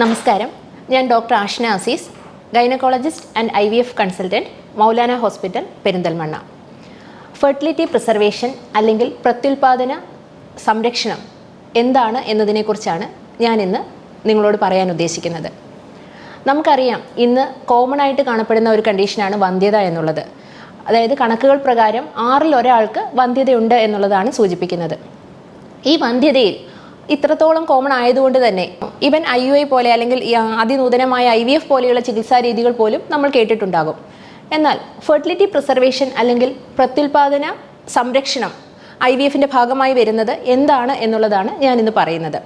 നമസ്കാരം. ഞാൻ doctor Ashna Aziz gynaecologist and I V F consultant Moulana hospital Perinthalmanna. Fertility preservation അല്ലെങ്കിൽ പ്രത്യുൽപാദന സംരക്ഷണം എന്താണ് എന്നതിനെക്കുറിച്ചാണ് ഞാൻ ഇന്ന് നിങ്ങളോട് പറയാൻ ഉദ്ദേശിക്കുന്നത്. നമുക്കറിയാം ഇന്ന് കോമൺ ആയിട്ട് കാണപ്പെടുന്ന ഒരു കണ്ടീഷനാണ് വന്ധ്യത എന്നുള്ളത്. അതായത് കണക്കുകൾ പ്രകാരം ആറിൽ ഒരാൾക്ക് വന്ധ്യതയുണ്ട് എന്നുള്ളതാണ് സൂചിപ്പിക്കുന്നത്. ഈ വന്ധ്യതയിൽ ഇത്രത്തോളം കോമൺ ആയതുകൊണ്ട് തന്നെ ഇവൻ ഐ യു ഐ പോലെ അല്ലെങ്കിൽ അതിനൂതനമായ ഐ വി എഫ് പോലെയുള്ള ചികിത്സാ രീതികൾ പോലും നമ്മൾ കേട്ടിട്ടുണ്ടാകും. എന്നാൽ ഫെർട്ടിലിറ്റി പ്രിസർവേഷൻ അല്ലെങ്കിൽ പ്രത്യുൽപാദന സംരക്ഷണം ഐ വി എഫിന്റെ ഭാഗമായി വരുന്നത് എന്താണ് എന്നുള്ളതാണ് ഞാൻ ഇന്ന് പറയുന്നത്.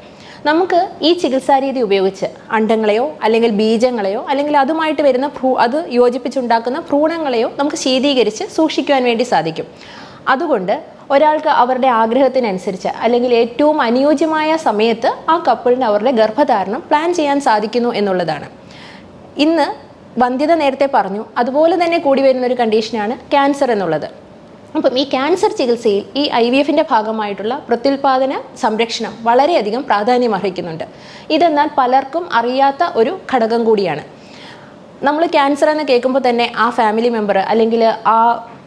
നമുക്ക് ഈ ചികിത്സാ രീതി ഉപയോഗിച്ച് അണ്ടങ്ങളെയോ അല്ലെങ്കിൽ ബീജങ്ങളെയോ അല്ലെങ്കിൽ അതുമായിട്ട് വരുന്ന ഭ്രൂ അത് യോജിപ്പിച്ചുണ്ടാക്കുന്ന ഭ്രൂണങ്ങളെയോ നമുക്ക് ശീതീകരിച്ച് സൂക്ഷിക്കുവാൻ വേണ്ടി സാധിക്കും. അതുകൊണ്ട് ഒരാൾക്ക് അവരുടെ ആഗ്രഹത്തിനനുസരിച്ച് അല്ലെങ്കിൽ ഏറ്റവും അനുയോജ്യമായ സമയത്ത് ആ കപ്പിളിന് അവരുടെ ഗർഭധാരണം പ്ലാൻ ചെയ്യാൻ സാധിക്കുന്നു എന്നുള്ളതാണ്. ഇന്ന് വന്ധ്യത നേരത്തെ പറഞ്ഞു അതുപോലെ തന്നെ കൂടി വരുന്ന ഒരു കണ്ടീഷനാണ് ക്യാൻസർ എന്നുള്ളത്. അപ്പം ഈ ക്യാൻസർ ചികിത്സയിൽ ഈ ഐ വി എഫിന്റെ ഭാഗമായിട്ടുള്ള പ്രത്യുൽപാദന സംരക്ഷണം വളരെയധികം പ്രാധാന്യം അർഹിക്കുന്നുണ്ട്. ഇതെന്നാൽ പലർക്കും അറിയാത്ത ഒരു ഘടകം കൂടിയാണ്. നമ്മൾ ക്യാൻസർ എന്ന് കേൾക്കുമ്പോൾ തന്നെ ആ ഫാമിലി മെമ്പർ അല്ലെങ്കിൽ ആ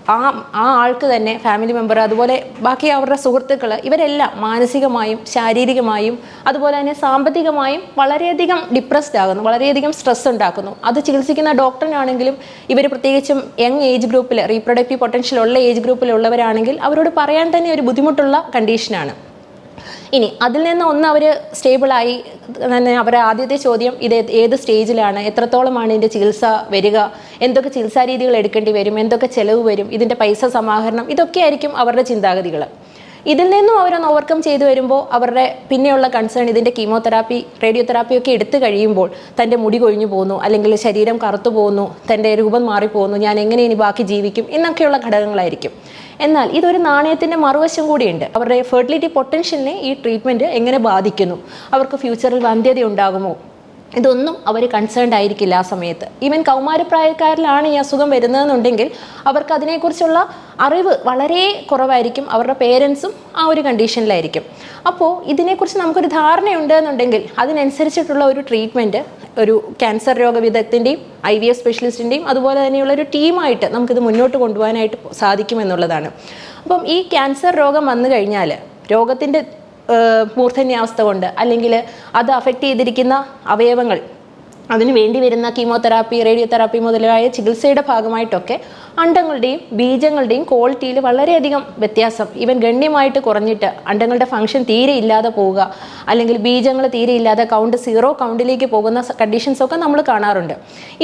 ആ ആ ആൾക്ക് തന്നെ ഫാമിലി മെമ്പർ അതുപോലെ ബാക്കി അവരുടെ സുഹൃത്തുക്കൾ ഇവരെല്ലാം മാനസികമായും ശാരീരികമായും അതുപോലെ തന്നെ സാമ്പത്തികമായും വളരെയധികം ഡിപ്രസ്ഡ് ആകുന്നു വളരെയധികം സ്ട്രെസ് ഉണ്ടാക്കുന്നു. അത് ചികിത്സിക്കുന്ന ഡോക്ടറിനാണെങ്കിലും ഇവർ പ്രത്യേകിച്ചും യങ് ഏജ് ഗ്രൂപ്പിൽ റീപ്രൊഡക്റ്റീവ് പൊട്ടൻഷ്യൽ ഉള്ള ഏജ് ഗ്രൂപ്പിലുള്ളവരാണെങ്കിൽ അവരോട് പറയാൻ തന്നെ ഒരു ബുദ്ധിമുട്ടുള്ള കണ്ടീഷനാണ് ഇനി അതിൽ നിന്ന് ഒന്ന് അവർ സ്റ്റേബിളായി തന്നെ അവരുടെ ആദ്യത്തെ ചോദ്യം ഇത് ഏത് സ്റ്റേജിലാണ് എത്രത്തോളമാണ് ഇതിന്റെ ചികിത്സ വരിക എന്തൊക്കെ ചികിത്സാ രീതികൾ എടുക്കേണ്ടി വരും എന്തൊക്കെ ചെലവ് വരും ഇതിന്റെ പൈസ സമാഹരണം ഇതൊക്കെ ആയിരിക്കും അവരുടെ ചിന്താഗതികൾ ഇതിൽ നിന്നും അവരൊന്ന് ഓവർകം ചെയ്തു വരുമ്പോൾ അവരുടെ പിന്നെയുള്ള കൺസേൺ ഇതിന്റെ കീമോതെറാപ്പി റേഡിയോതെറാപ്പി ഒക്കെ എടുത്തു കഴിയുമ്പോൾ തന്റെ മുടി കൊഴിഞ്ഞു പോകുന്നു അല്ലെങ്കിൽ ശരീരം കറുത്തു പോകുന്നു തന്റെ രൂപം മാറിപ്പോകുന്നു ഞാൻ എങ്ങനെ ഇനി ബാക്കി ജീവിക്കും എന്നൊക്കെയുള്ള ഘടകങ്ങളായിരിക്കും. എന്നാൽ ഇതൊരു നാണയത്തിന്റെ മറുവശം കൂടിയുണ്ട്. അവരുടെ ഫെർട്ടിലിറ്റി പൊട്ടൻഷ്യലിനെ ഈ ട്രീറ്റ്മെന്റ് എങ്ങനെ ബാധിക്കുന്നു? അവർക്ക് ഫ്യൂച്ചറിൽ വന്ധ്യത ഉണ്ടാകുമോ? ഇതൊന്നും അവർ കൺസേൺഡ് ആയിരിക്കില്ല ആ സമയത്ത്. ഈവൻ കൗമാരപ്രായക്കാരിലാണ് ഈ അസുഖം വരുന്നതെന്നുണ്ടെങ്കിൽ അവർക്ക് അതിനെക്കുറിച്ചുള്ള അറിവ് വളരെ കുറവായിരിക്കും. അവരുടെ പേരൻസും ആ ഒരു കണ്ടീഷനിലായിരിക്കും അപ്പോൾ ഇതിനെക്കുറിച്ച് നമുക്കൊരു ധാരണയുണ്ട് എന്നുണ്ടെങ്കിൽ അതിനനുസരിച്ചിട്ടുള്ള ഒരു ട്രീറ്റ്മെന്റ് ഒരു ക്യാൻസർ രോഗ വിദഗ്ധന്റെയും ഐ വി എഫ് സ്പെഷ്യലിസ്റ്റിന്റെയും അതുപോലെ തന്നെയുള്ള ഒരു ടീമായിട്ട് നമുക്കിത് മുന്നോട്ട് കൊണ്ടുപോകാനായിട്ട് സാധിക്കുമെന്നുള്ളതാണ്. അപ്പം ഈ ക്യാൻസർ രോഗം വന്നു കഴിഞ്ഞാൽ രോഗത്തിന്റെ മൂർധന്യാവസ്ഥ കൊണ്ട് അല്ലെങ്കിൽ അത് അഫക്റ്റ് ചെയ്തിരിക്കുന്ന അവയവങ്ങൾ. അതിന് വേണ്ടി വരുന്ന കീമോതെറാപ്പി റേഡിയോതെറാപ്പി മുതലായ ചികിത്സയുടെ ഭാഗമായിട്ടൊക്കെ അണ്ടങ്ങളുടെയും ബീജങ്ങളുടെയും ക്വാളിറ്റിയിൽ വളരെയധികം വ്യത്യാസം. ഈവൻ ഗണ്യമായിട്ട് കുറഞ്ഞിട്ട് അണ്ടങ്ങളുടെ ഫംഗ്ഷൻ തീരെ ഇല്ലാതെ പോവുക അല്ലെങ്കിൽ ബീജങ്ങൾ തീരെ ഇല്ലാതെ കൗണ്ട് സീറോ കൗണ്ടിലേക്ക് പോകുന്ന കണ്ടീഷൻസ് ഒക്കെ നമ്മൾ കാണാറുണ്ട്.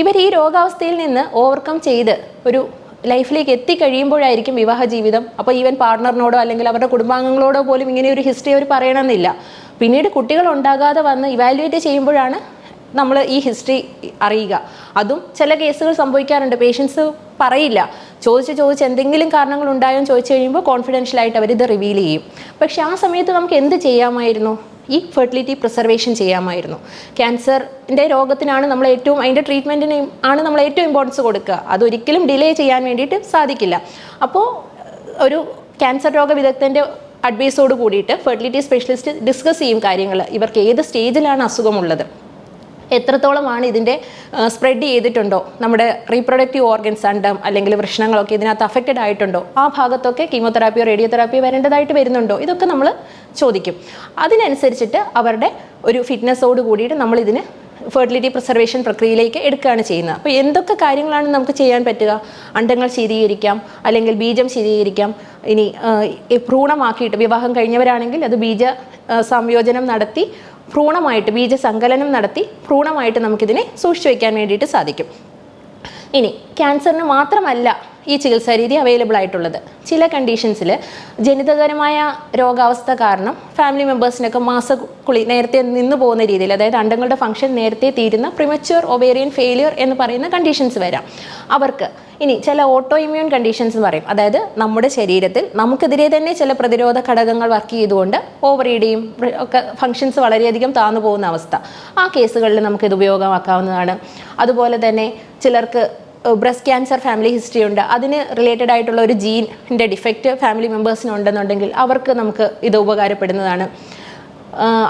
ഇവർ ഈ രോഗാവസ്ഥയിൽ നിന്ന് ഓവർകം ചെയ്ത് ഒരു ലൈഫിലേക്ക് എത്തിക്കഴിയുമ്പോഴായിരിക്കും വിവാഹ ജീവിതം. അപ്പോൾ ഈവൻ പാർട്ണറിനോടോ അല്ലെങ്കിൽ അവരുടെ കുടുംബാംഗങ്ങളോടോ പോലും ഇങ്ങനെ ഒരു ഹിസ്റ്ററി അവർ പറയണമെന്നില്ല. പിന്നീട് കുട്ടികൾ ഉണ്ടാകാതെ വന്ന് ഇവാലുവേറ്റ് ചെയ്യുമ്പോഴാണ് നമ്മൾ ഈ ഹിസ്റ്ററി അറിയുക. അതും ചില കേസുകൾ സംഭവിക്കാറുണ്ട്. പേഷ്യൻസ് പറയില്ല. ചോദിച്ച് ചോദിച്ച് എന്തെങ്കിലും കാരണങ്ങൾ ഉണ്ടായോ എന്ന് ചോദിച്ചു കഴിയുമ്പോൾ കോൺഫിഡൻഷ്യലായിട്ട് അവരിത് റിവീൽ ചെയ്യും. പക്ഷേ ആ സമയത്ത് നമുക്ക് എന്ത് ചെയ്യാമായിരുന്നു? ഈ ഫെർട്ടിലിറ്റി പ്രിസർവേഷൻ ചെയ്യാമായിരുന്നു. ക്യാൻസറിന്റെ രോഗത്തിനാണ് നമ്മൾ ഏറ്റവും അതിന്റെ ട്രീറ്റ്മെന്റിന് ആണ് നമ്മൾ ഏറ്റവും ഇമ്പോർട്ടൻസ് കൊടുക്കുക. അതൊരിക്കലും ഡിലേ ചെയ്യാൻ വേണ്ടിയിട്ട് സാധിക്കില്ല. അപ്പോൾ ഒരു ക്യാൻസർ രോഗ വിദഗ്ധന്റെ അഡ്വൈസോട് കൂടിയിട്ട് ഫെർട്ടിലിറ്റി സ്പെഷ്യലിസ്റ്റ് ഡിസ്കസ് ചെയ്യും കാര്യങ്ങൾ ഇവർക്ക് ഏത് സ്റ്റേജിലാണ് അസുഖമുള്ളത്. എത്രത്തോളമാണ് ഇതിന്റെ സ്പ്രെഡ് ചെയ്തിട്ടുണ്ടോ? നമ്മുടെ റീപ്രൊഡക്റ്റീവ് ഓർഗൻസ് അണ്ടം അല്ലെങ്കിൽ വൃഷ്ണങ്ങളൊക്കെ ഇതിനകത്ത് അഫക്റ്റഡ് ആയിട്ടുണ്ടോ? ആ ഭാഗത്തൊക്കെ കീമോതെറാപ്പിയോ റേഡിയോതെറാപ്പിയോ വരേണ്ടതായിട്ട് വരുന്നുണ്ടോ? ഇതൊക്കെ നമ്മൾ ചോദിക്കും. അതിനനുസരിച്ചിട്ട് അവരുടെ ഒരു ഫിറ്റ്നസ്സോട് കൂടിയിട്ട് നമ്മൾ ഇതിന് ഫെർട്ടിലിറ്റി പ്രിസർവേഷൻ പ്രക്രിയയിലേക്ക് എടുക്കുകയാണ് ചെയ്യുന്നത്. അപ്പോൾ എന്തൊക്കെ കാര്യങ്ങളാണ് നമുക്ക് ചെയ്യാൻ പറ്റുക? അണ്ടങ്ങൾ ശീതീകരിക്കാം അല്ലെങ്കിൽ ബീജം ശീതീകരിക്കാം. ഇനി ഭ്രൂണമാക്കിയിട്ട് വിവാഹം കഴിഞ്ഞവരാണെങ്കിൽ അത് ബീജ സംയോജനം നടത്തി ഭ്രൂണമായിട്ട് ബീജസങ്കലനം നടത്തി ഭ്രൂണമായിട്ട് നമുക്കിതിനെ സൂക്ഷിച്ചു വയ്ക്കാൻ വേണ്ടിയിട്ട് സാധിക്കും. ഇനി ക്യാൻസറിന് മാത്രമല്ല ഈ ചികിത്സാ രീതി അവൈലബിൾ ആയിട്ടുള്ളത്. ചില കണ്ടീഷൻസിൽ ജനിതകരമായ രോഗാവസ്ഥ കാരണം ഫാമിലി മെമ്പേഴ്സിനൊക്കെ മാസക്കുളി നേരത്തെ നിന്ന് പോകുന്ന രീതിയിൽ അതായത് അണ്ടങ്ങളുടെ ഫംഗ്ഷൻ നേരത്തെ തീരുന്ന പ്രിമച്യൂർ ഒബേറിയൻ ഫെയിലിയർ എന്ന് പറയുന്ന കണ്ടീഷൻസ് വരാം. അവർക്ക് ഇനി ചില ഓട്ടോ ഇമ്മ്യൂൺ കണ്ടീഷൻസ് എന്ന് പറയും. അതായത് നമ്മുടെ ശരീരത്തിൽ നമുക്കെതിരെ തന്നെ ചില പ്രതിരോധ ഘടകങ്ങൾ വർക്ക് ചെയ്തുകൊണ്ട് ഓവറിയുടെയും ഒക്കെ ഫങ്ഷൻസ് വളരെയധികം താന്നു പോകുന്ന അവസ്ഥ. ആ കേസുകളിൽ നമുക്ക് ഇത് ഉപയോഗമാക്കാവുന്നതാണ്. അതുപോലെ തന്നെ ചിലർക്ക് ബ്രസ്റ്റ് ക്യാൻസർ ഫാമിലി ഹിസ്റ്ററി ഉണ്ട്. അതിന് റിലേറ്റഡ് ആയിട്ടുള്ള ഒരു ജീനിന്റെ ഡിഫക്റ്റ് ഫാമിലി മെമ്പേഴ്സിന് ഉണ്ടെന്നുണ്ടെങ്കിൽ അവർക്ക് നമുക്ക് ഇത് ഉപകാരപ്പെടുന്നതാണ്.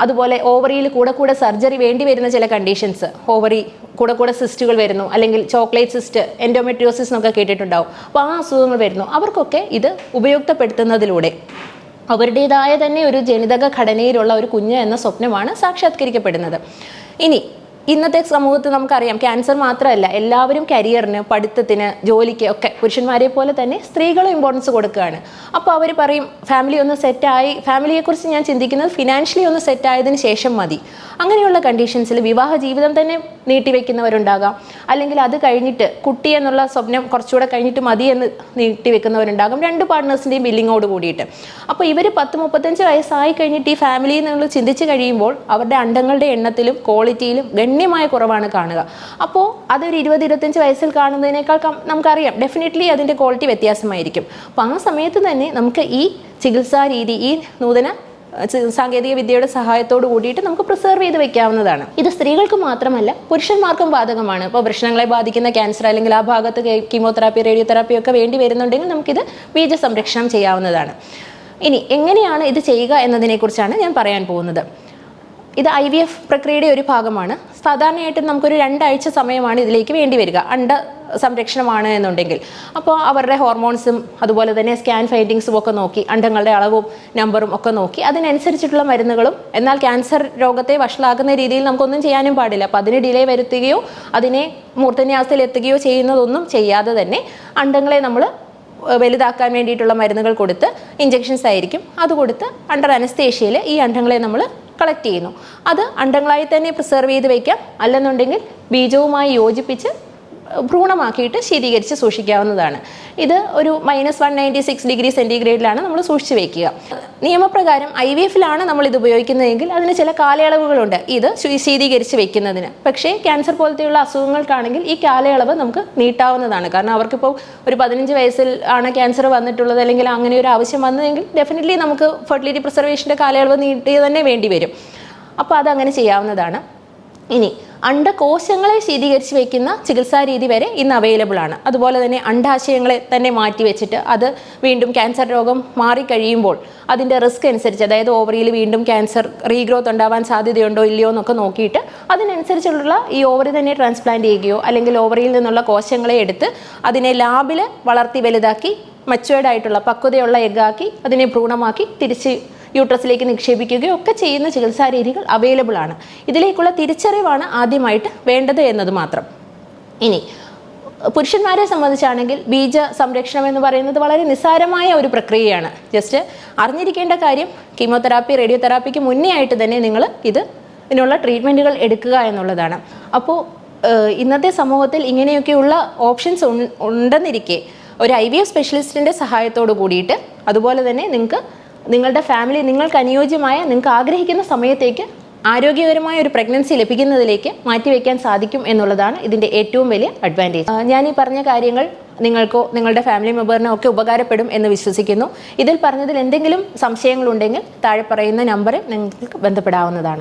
അതുപോലെ ഓവറിയിൽ കൂടെ കൂടെ സർജറി വേണ്ടി വരുന്ന ചില കണ്ടീഷൻസ് ഓവറി കൂടെ കൂടെ സിസ്റ്റുകൾ വരുന്നു അല്ലെങ്കിൽ ചോക്ലേറ്റ് സിസ്റ്റ് എൻഡോമെട്രിയോസിസ് എന്നൊക്കെ കേട്ടിട്ടുണ്ടാവും. അപ്പോൾ ആ അസുഖങ്ങൾ വരുന്നു. അവർക്കൊക്കെ ഇത് ഉപയോഗപ്പെടുത്തുന്നതിലൂടെ അവരുടേതായ തന്നെ ഒരു ജനിതക ഘടനയിലുള്ള ഒരു കുഞ്ഞ് എന്ന സ്വപ്നമാണ് സാക്ഷാത്കരിക്കപ്പെടുന്നത്. ഇനി ഇന്നത്തെ സമൂഹത്തിൽ നമുക്കറിയാം ക്യാൻസർ മാത്രമല്ല എല്ലാവരും കരിയറിന് പഠിത്തത്തിന് ജോലിക്ക് ഒക്കെ പുരുഷന്മാരെ പോലെ തന്നെ സ്ത്രീകളും ഇമ്പോർട്ടൻസ് കൊടുക്കുകയാണ്. അപ്പോൾ അവർ പറയും ഫാമിലി ഒന്ന് സെറ്റായി ഫാമിലിയെക്കുറിച്ച് ഞാൻ ചിന്തിക്കുന്നത് ഫിനാൻഷ്യലി ഒന്ന് സെറ്റായതിന് ശേഷം മതി. അങ്ങനെയുള്ള കണ്ടീഷൻസിൽ വിവാഹ ജീവിതം തന്നെ നീട്ടിവെക്കുന്നവരുണ്ടാകാം. അല്ലെങ്കിൽ അത് കഴിഞ്ഞിട്ട് കുട്ടി എന്നുള്ള സ്വപ്നം കുറച്ചുകൂടെ കഴിഞ്ഞിട്ട് മതി എന്ന് നീട്ടിവെക്കുന്നവരുണ്ടാകും രണ്ട് പാർട്ട്നേഴ്സിന്റെയും ബില്ലിങ്ങോട് കൂടിയിട്ട്. അപ്പോൾ ഇവർ പത്ത് മുപ്പത്തഞ്ച് വയസ്സായി കഴിഞ്ഞിട്ട് ഈ ഫാമിലി എന്നുള്ള ചിന്തിച്ച് കഴിയുമ്പോൾ അവരുടെ അണ്ടങ്ങളുടെ എണ്ണത്തിലും ക്വാളിറ്റിയിലും ഗണ്യമായ കുറവാണ് കാണുക. അപ്പോൾ അതൊരു ഇരുപത് ഇരുപത്തഞ്ച് വയസ്സിൽ കാണുന്നതിനേക്കാൾ നമുക്കറിയാം ഡെഫിനറ്റ്ലി അതിന്റെ ക്വാളിറ്റി വ്യത്യാസമായിരിക്കും. അപ്പോൾ ആ സമയത്ത് തന്നെ നമുക്ക് ഈ ചികിത്സാ രീതി ഈ നൂതന സാങ്കേതിക വിദ്യയുടെ സഹായത്തോട് കൂടിയിട്ട് നമുക്ക് പ്രിസർവ് ചെയ്ത് വെക്കാവുന്നതാണ്. ഇത് സ്ത്രീകൾക്ക് മാത്രമല്ല പുരുഷന്മാർക്കും ബാധകമാണ്. ഇപ്പോൾ പ്രശ്നങ്ങളെ ബാധിക്കുന്ന ക്യാൻസർ അല്ലെങ്കിൽ ആ ഭാഗത്ത് കീമോതെറാപ്പി റേഡിയോതെറാപ്പി ഒക്കെ വേണ്ടി വരുന്നുണ്ടെങ്കിൽ നമുക്കിത് ബീജ സംരക്ഷണം ചെയ്യാവുന്നതാണ്. ഇനി എങ്ങനെയാണ് ഇത് ചെയ്യുക എന്നതിനെക്കുറിച്ചാണ് ഞാൻ പറയാൻ പോകുന്നത്. ഇത് ഐ വി എഫ് പ്രക്രിയയുടെ ഒരു ഭാഗമാണ്. സാധാരണയായിട്ട് നമുക്കൊരു രണ്ടാഴ്ച സമയമാണ് ഇതിലേക്ക് വേണ്ടി വരിക. അണ്ട സംരക്ഷണമാണ് എന്നുണ്ടെങ്കിൽ. അപ്പോൾ അവരുടെ ഹോർമോൺസും അതുപോലെ തന്നെ സ്കാൻ ഫൈൻഡിങ്സും ഒക്കെ നോക്കി അണ്ടങ്ങളുടെ അളവും നമ്പറും ഒക്കെ നോക്കി അതിനനുസരിച്ചിട്ടുള്ള മരുന്നുകളും എന്നാൽ ക്യാൻസർ രോഗത്തെ വഷളാക്കുന്ന രീതിയിൽ നമുക്കൊന്നും ചെയ്യാനും പാടില്ല. അപ്പോൾ അതിന് ഡിലേ വരുത്തുകയോ അതിനെ മൂർധന്യാവസ്ഥയിൽ എത്തുകയോ ചെയ്യുന്നതൊന്നും ചെയ്യാതെ തന്നെ അണ്ടങ്ങളെ നമ്മൾ വലുതാക്കാൻ വേണ്ടിയിട്ടുള്ള മരുന്നുകൾ കൊടുത്ത് ഇഞ്ചെക്ഷൻസ് ആയിരിക്കും. അത് കൊടുത്ത് അണ്ടർ അനസ്തേഷ്യയിൽ ഈ അണ്ടങ്ങളെ നമ്മൾ കളക്ട് ചെയ്യുന്നു. അത് അണ്ടങ്ങളായി തന്നെ പ്രിസർവ് ചെയ്ത് വയ്ക്കാം അല്ലെന്നുണ്ടെങ്കിൽ ബീജവുമായി യോജിപ്പിച്ച് ഭ്രൂണമാക്കിയിട്ട് ശീതീകരിച്ച് സൂക്ഷിക്കാവുന്നതാണ്. ഇത് ഒരു minus one ninety six degree സെന്റിഗ്രേഡിലാണ് നമ്മൾ സൂക്ഷിച്ച് വെക്കുക. നിയമപ്രകാരം ഐ വി എഫിലാണ് നമ്മൾ ഇത് ഉപയോഗിക്കുന്നതെങ്കിൽ അതിന് ചില കാലയളവുകളുണ്ട്. ഇത് ശീതീകരിച്ച് വെക്കുന്നതിന്. പക്ഷേ ക്യാൻസർ പോലത്തെയുള്ള അസുഖങ്ങൾക്കാണെങ്കിൽ ഈ കാലയളവ് നമുക്ക് നീട്ടാവുന്നതാണ്. കാരണം അവർക്കിപ്പോൾ ഒരു പതിനഞ്ച് വയസ്സിൽ ആണ് ക്യാൻസർ വന്നിട്ടുള്ളത് അല്ലെങ്കിൽ അങ്ങനെ ഒരു ആവശ്യം വന്നതെങ്കിൽ ഡെഫിനറ്റ്ലി നമുക്ക് ഫെർട്ടിലിറ്റി പ്രിസർവേഷന്റെ കാലയളവ് നീട്ടി തന്നെ വേണ്ടി വരും അപ്പോൾ അതങ്ങനെ ചെയ്യാവുന്നതാണ്. ഇനി അണ്ടകോശങ്ങളെ ശീതീകരിച്ച് വയ്ക്കുന്ന ചികിത്സാ രീതി വരെ ഇന്ന് അവൈലബിൾ ആണ്. അതുപോലെ തന്നെ അണ്ടാശയങ്ങളെ തന്നെ മാറ്റി വെച്ചിട്ട് അത് വീണ്ടും ക്യാൻസർ രോഗം മാറിക്കഴിയുമ്പോൾ അതിന്റെ റിസ്ക് അനുസരിച്ച് അതായത് ഓവറിയിൽ വീണ്ടും ക്യാൻസർ റീഗ്രോത്ത് ഉണ്ടാവാൻ സാധ്യതയുണ്ടോ ഇല്ലയോ എന്നൊക്കെ നോക്കിയിട്ട് അതിനനുസരിച്ചുള്ള ഈ ഓവറി തന്നെ ട്രാൻസ്പ്ലാന്റ് ചെയ്യുകയോ അല്ലെങ്കിൽ ഓവറിയിൽ നിന്നുള്ള കോശങ്ങളെ എടുത്ത് അതിനെ ലാബിൽ വളർത്തി വലുതാക്കി മച്ചുവേർഡ് ആയിട്ടുള്ള പക്വതയുള്ള എഗ്ഗാക്കി അതിനെ ഭ്രൂണമാക്കി തിരിച്ച് യൂട്രസിലേക്ക് നിക്ഷേപിക്കുകയോ ഒക്കെ ചെയ്യുന്ന ചികിത്സാ രീതികൾ അവൈലബിൾ ആണ്. ഇതിലേക്കുള്ള തിരിച്ചറിവാണ് ആദ്യമായിട്ട് വേണ്ടത് എന്നത് മാത്രം. ഇനി പുരുഷന്മാരെ സംബന്ധിച്ചാണെങ്കിൽ ബീജ സംരക്ഷണം എന്ന് പറയുന്നത് വളരെ നിസ്സാരമായ ഒരു പ്രക്രിയയാണ്. ജസ്റ്റ് അറിഞ്ഞിരിക്കേണ്ട കാര്യം കീമോതെറാപ്പി റേഡിയോതെറാപ്പിക്ക് മുന്നേ ആയിട്ട് തന്നെ നിങ്ങൾ ഇത് ഇതിനുള്ള ട്രീറ്റ്മെന്റുകൾ എടുക്കുക എന്നുള്ളതാണ്. അപ്പോൾ ഇന്നത്തെ സമൂഹത്തിൽ ഇങ്ങനെയൊക്കെയുള്ള ഓപ്ഷൻസ് ഉണ്ടെന്നിരിക്കെ ഒരു ഐ വി എഫ് സ്പെഷ്യലിസ്റ്റിന്റെ സഹായത്തോട് കൂടിയിട്ട് അതുപോലെ തന്നെ നിങ്ങൾക്ക് നിങ്ങളുടെ ഫാമിലി നിങ്ങൾക്ക് അനുയോജ്യമായ നിങ്ങൾക്ക് ആഗ്രഹിക്കുന്ന സമയത്തേക്ക് ആരോഗ്യകരമായ ഒരു പ്രഗ്നൻസി ലഭിക്കുന്നതിലേക്ക് മാറ്റിവെക്കാൻ സാധിക്കും എന്നുള്ളതാണ് ഇതിന്റെ ഏറ്റവും വലിയ അഡ്വാന്റേജ് ഞാൻ ഈ പറഞ്ഞ കാര്യങ്ങൾ നിങ്ങൾക്കോ നിങ്ങളുടെ ഫാമിലി മെമ്പറിനോ ഒക്കെ ഉപകാരപ്പെടും എന്ന് വിശ്വസിക്കുന്നു. ഇതിൽ പറഞ്ഞതിൽ എന്തെങ്കിലും സംശയങ്ങളുണ്ടെങ്കിൽ താഴെ പറയുന്ന നമ്പറിൽ നിങ്ങൾക്ക് ബന്ധപ്പെടാവുന്നതാണ്.